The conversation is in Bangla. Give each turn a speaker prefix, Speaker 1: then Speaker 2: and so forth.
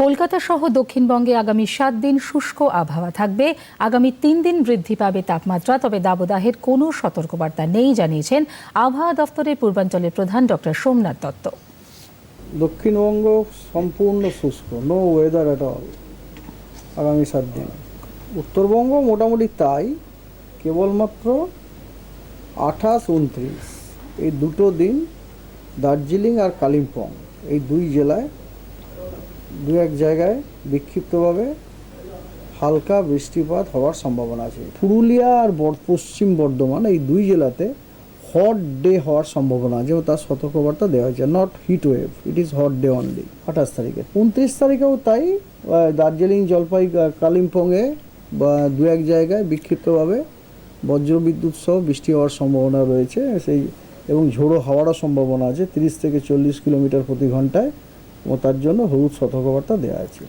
Speaker 1: কলকাতা সহ দক্ষিণবঙ্গে আগামী সাত দিন শুষ্ক আবহাওয়া থাকবে। আগামী তিন দিন বৃদ্ধি পাবে তাপমাত্রা, তবে দাবদাহের কোনো সতর্কবার্তা নেই, জানিয়েছেন আবহাওয়া দফতরের পূর্বাঞ্চলের প্রধান ডক্টর সোমনাথ দত্ত।
Speaker 2: দক্ষিণবঙ্গ সম্পূর্ণ শুষ্ক নো ওয়েদার অ্যাট অল আগামী সাত দিন। উত্তরবঙ্গ মোটামুটি তাই, কেবলমাত্র আঠাশ উনত্রিশ এই দুটো দিন দার্জিলিং আর কালিম্পং, এই দুই জেলায় দু এক জায়গায় বিক্ষিপ্তভাবে হালকা বৃষ্টিপাত হওয়ার সম্ভাবনা আছে। পুরুলিয়া আর পশ্চিম বর্ধমান এই দুই জেলাতে হট ডে হওয়ার সম্ভাবনা আছে ও তার সতর্কবার্তা দেওয়া হয়েছে। Not heat wave it is hot day only আঠাশ তারিখে। উনত্রিশ তারিখেও তাই দার্জিলিং, জলপাই কালিম্পংয়ে বা দু এক জায়গায় বিক্ষিপ্তভাবে বজ্রবিদ্যুৎ সহ বৃষ্টি হওয়ার সম্ভাবনা রয়েছে। সেই, এবং ঝোড়ো হওয়ারও সম্ভাবনা আছে। তিরিশ থেকে চল্লিশ কিলোমিটার প্রতি ঘন্টায় ও তার জন্য হলুদ সতর্কবার্তা দেওয়া আছে।